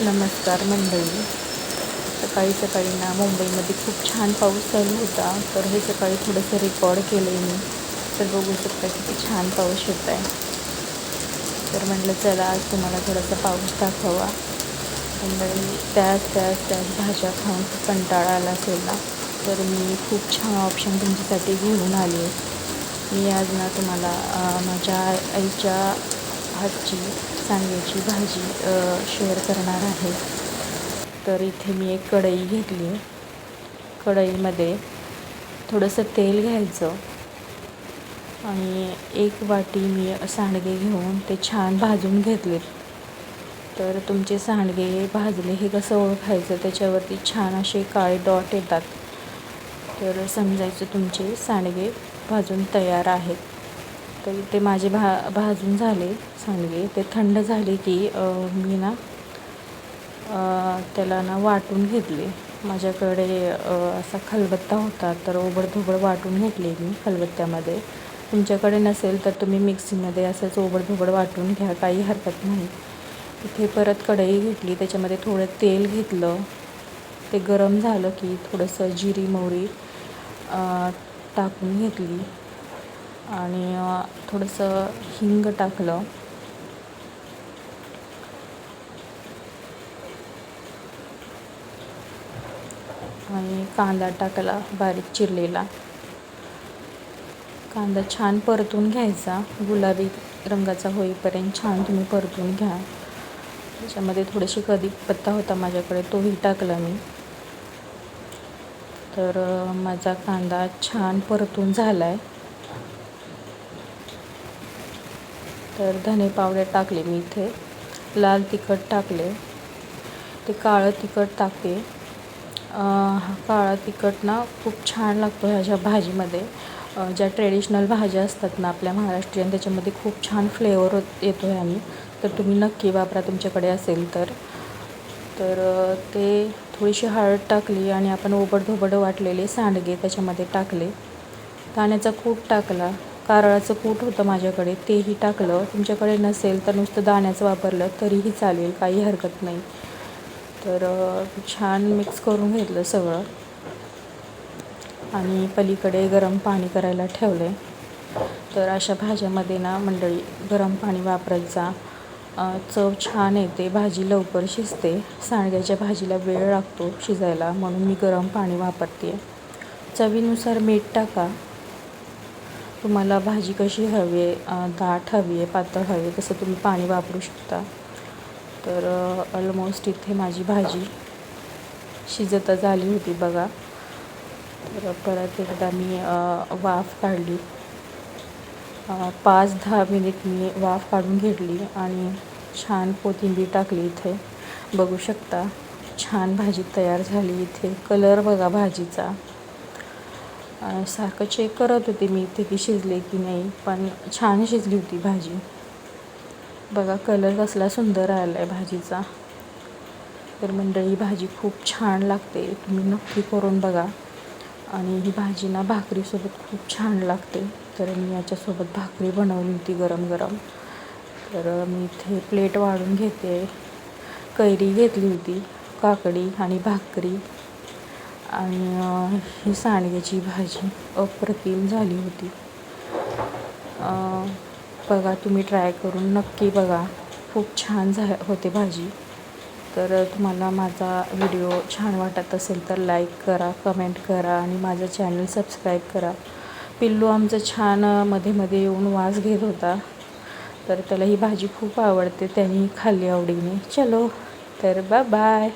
नमस्कार मंडळी. सकाळी सकाळी ना मुंबईमध्ये खूप छान पाऊस चालू होता. तर हे सकाळी थोडंसं रेकॉर्ड केलं आहे मी. तर बघू शकता किती छान पाऊस येत आहे तर म्हटलं चला आज तुम्हाला थोडासा पाऊस दाखवा. मंडळी त्याच त्याच त्याच भाज्या खाऊन कंटाळा आला असेल ना? तर मी खूप छान ऑप्शन तुमच्यासाठी घेऊन आली आहे. मी आज ना तुम्हाला माझ्या आईच्या हातची सांग्याची भाजी शेअर करणार आहे. तर इथे मी एक कढई घेतली. कढईमध्ये थोडंसं तेल घ्यायचं आणि एक वाटी मी सांडगे घेऊन ते छान भाजून घेतलेत तर तुमचे सांडगे भाजले हे कसं ओळखायचं? त्याच्यावरती छान असे काळे डॉट येतात. तर समजायचं तुमचे सांडगे भाजून तयार आहेत. तर ते माझे भा भाजून झाले सांडगे. ते थंड झाले की मी ना त्याला ना वाटून घेतले. माझ्याकडे असा खलबत्ता होता तर ओबडधोबड वाटून घेतले मी खलबत्त्यामध्ये. तुमच्याकडे नसेल तर तुम्ही मिक्सीमध्ये असंच ओबडधोबड वाटून घ्या काही हरकत नाही. इथे परत कढई घेतली त्याच्यामध्ये थोडं तेल घेतलं. ते गरम झालं की थोडंसं जिरी मोहरी टाकून घेतली. आणि थोडंसं हिंग टाकलं. आणि कांदा टाकला बारीक चिरलेला. कांदा छान परतून घ्यायचा. गुलाबी रंगाचा होईपर्यंत छान तुम्ही परतून घ्या. त्याच्यामध्ये थोडीशी कढीपत्ता होता माझ्याकडे तोही टाकला मी. तर माझा कांदा छान परतून झाला आहे तर धने पावडर टाकले मी इथे. लाल तिखट टाकले. ते काळं तिखट टाकते. हा काळा तिखट ना खूप छान लागतो ह्याच्या भाजीमध्ये. ज्या ट्रेडिशनल भाज्या असतात ना आपल्या महाराष्ट्रीयन त्याच्यामध्ये खूप छान फ्लेवर येतो ह्यानी तर तुम्ही नक्की वापरा तुमच्याकडे असेल तर. तर ते थोडीशी हळद टाकली आणि आपण ओबडधोबड वाटलेले सांडगे त्याच्यामध्ये टाकले. दाण्याचा कूट टाकला. कारळाचं कूट होतं माझ्याकडे. तेही टाकलं. तुमच्याकडे नसेल तर नुसतं दाण्याचं वापरलं तरीही चालेल. काही हरकत नाही. तर छान मिक्स करून घेतलं सगळं. आणि पलीकडे गरम पाणी करायला ठेवले तर अशा भाज्यामध्ये ना मंडळी गरम पाणी वापरत जा चव छान येते. भाजी लवकर शिजते. सांडग्याच्या भाजीला वेळ लागतो शिजायला. म्हणून मी गरम पाणी वापरते चवीनुसार मीठ टाका. तुम्हाला भाजी कशी हवी आहे दाट हवी आहे पातळ हवी आहे तसं तुम्ही पाणी वापरू शकता. तर ऑलमोस्ट इथे माझी भाजी शिजतच आली होती बघा. तर परत एकदा मी वाफ काढली. पाच दहा मिनिट मी वाफ काढून घेतली आणि छान कोथिंबीर टाकली इथे. बघू शकता छान भाजी तयार झाली इथे. कलर बघा भाजीचा. सारखं चेक करत होते मी इथे ती शिजले की नाही पण छान शिजली होती भाजी. बघा कलर कसला सुंदर आला आहे भाजीचा. तर मंडळी भाजी खूप छान लागते. तुम्ही नक्की करून बघा. आणि ही भाजी ना भाकरीसोबत खूप छान लागते. तर मी याच्यासोबत भाकरी बनवली होती गरम गरम. तर मी इथे प्लेट वाढून घेते. कैरी घेतली होती काकडी आणि भाकरी. आणि ही सांडग्याची भाजी अप्रतिम झाली होती. बघा तुम्ही ट्राय करून नक्की बघा. खूप छान झा होते भाजी. तर तुम्हाला माझा व्हिडिओ छान वाटत असेल तर लाईक करा कमेंट करा आणि माझं चॅनल सबस्क्राईब करा. पिल्लू आमचं छानमध्ये मध्ये येऊन वास घेत होता. तर त्याला ही भाजी खूप आवडते त्यांनी खाल्ली आवडीने. चलो तर बा बाय